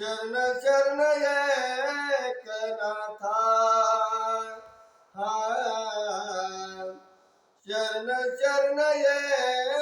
शरण शरण एकनाथा। हा। शरण शरण ये